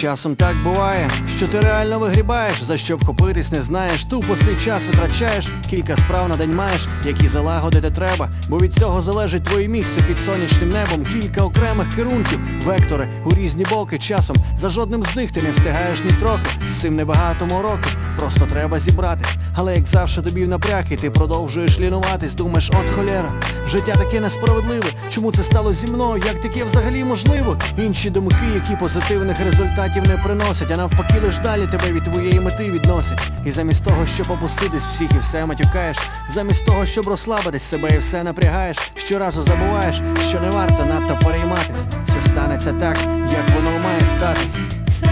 Часом так буває, що ти реально вигрібаєш, за що вхопитись не знаєш, тупо свій час витрачаєш, кілька справ на день маєш, які залагодити треба, бо від цього залежить твоє місце під сонячним небом, кілька окремих керунків, вектори у різні боки часом. За жодним з них ти не встигаєш ні трохи. З цим небагато мороки, просто треба зібратись. Але як завжди тобі в напряг, і ти продовжуєш лінуватись, думаєш, от холєра, життя таке несправедливе. Чому це стало зі мною? Як таке взагалі можливо? Інші думки, які позитивних результатів не приносять, а навпаки лиш далі тебе від твоєї мети відносять. І замість того, щоб опуститись, всіх і все матюкаєш, замість того, щоб розслабитись, себе і все напрягаєш, щоразу забуваєш, що не варто надто перейматись. Все станеться так, як воно має статись. Все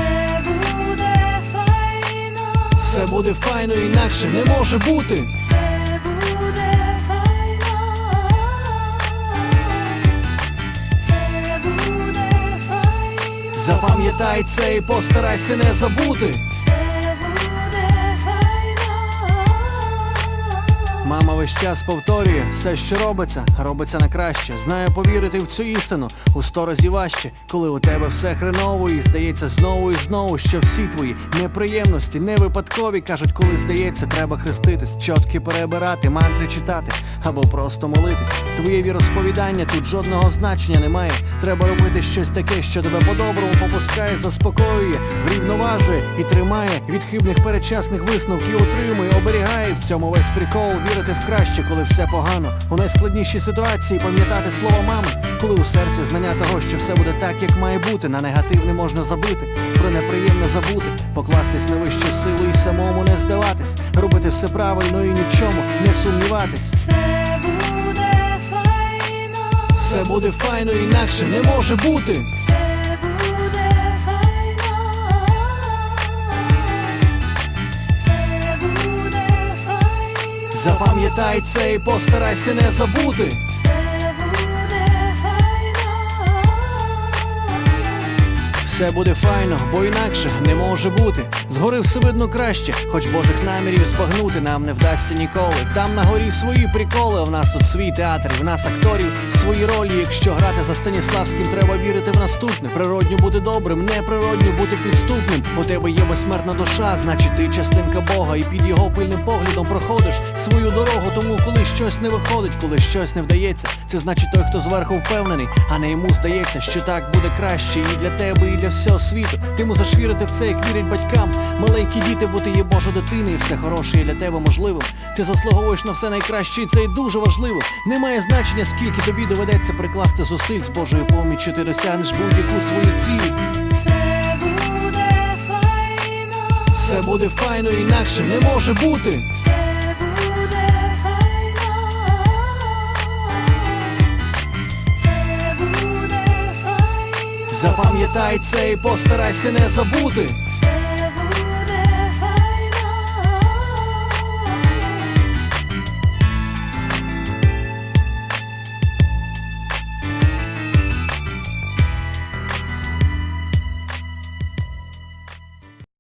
буде файно, Все буде файно, інакше не може бути. Запам'ятай це і постарайся не забути. Мама весь час повторює, все, що робиться, робиться на краще. Знаю повірити в цю істину у сто разів важче, коли у тебе все хреново і здається знову і знову, що всі твої неприємності не випадкові. Кажуть, коли здається, треба хреститись, чотки перебирати, мантри читати або просто молитись. Твоє віросповідання тут жодного значення немає. Треба робити щось таке, що тебе по-доброму попускає, заспокоює, врівноважує і тримає від хибних передчасних висновків отримує, оберігає в цьому весь прикол, вірити в краще, коли все погано. У найскладнішій ситуації пам'ятати слово мами, коли у серці знання того, що все буде так, як має бути, на негатив не можна забити, про неприємне забути, покластись на вищу силу і самому не здаватись, робити все правильно і нічому не сумніватись. Все буде файно, Все буде файно, інакше не може бути. Запам'ятай це і постарайся не забути. Все буде файно, бо інакше не може бути. Згори все видно краще, хоч божих намірів збагнути нам не вдасться ніколи. Там на горі свої приколи, в нас тут свій театр, в нас акторів свої ролі. Якщо грати за Станіславським, треба вірити в наступне. Природньо бути добрим, неприродньо бути підступним. У тебе є безсмертна душа, значить ти частинка Бога, і під його пильним поглядом проходиш свою дорогу. Тому коли щось не виходить, коли щось не вдається, це значить той, хто зверху впевнений, а не йому здається, що так буде краще і для тебе, і для всього світу. Ти мусиш вірити в це, як вірять батькам. Маленькі діти, бо ти є Божа дитина, і все хороше є для тебе можливим. Ти заслуговуєш на все найкраще, і це і дуже важливо. Немає значення, скільки тобі доведеться прикласти зусиль з Божою поміччю, ти досягнеш будь-яку свою ціль. Все буде файно, Все буде файно, інакше не може бути. Запам'ятай це і постарайся не забути.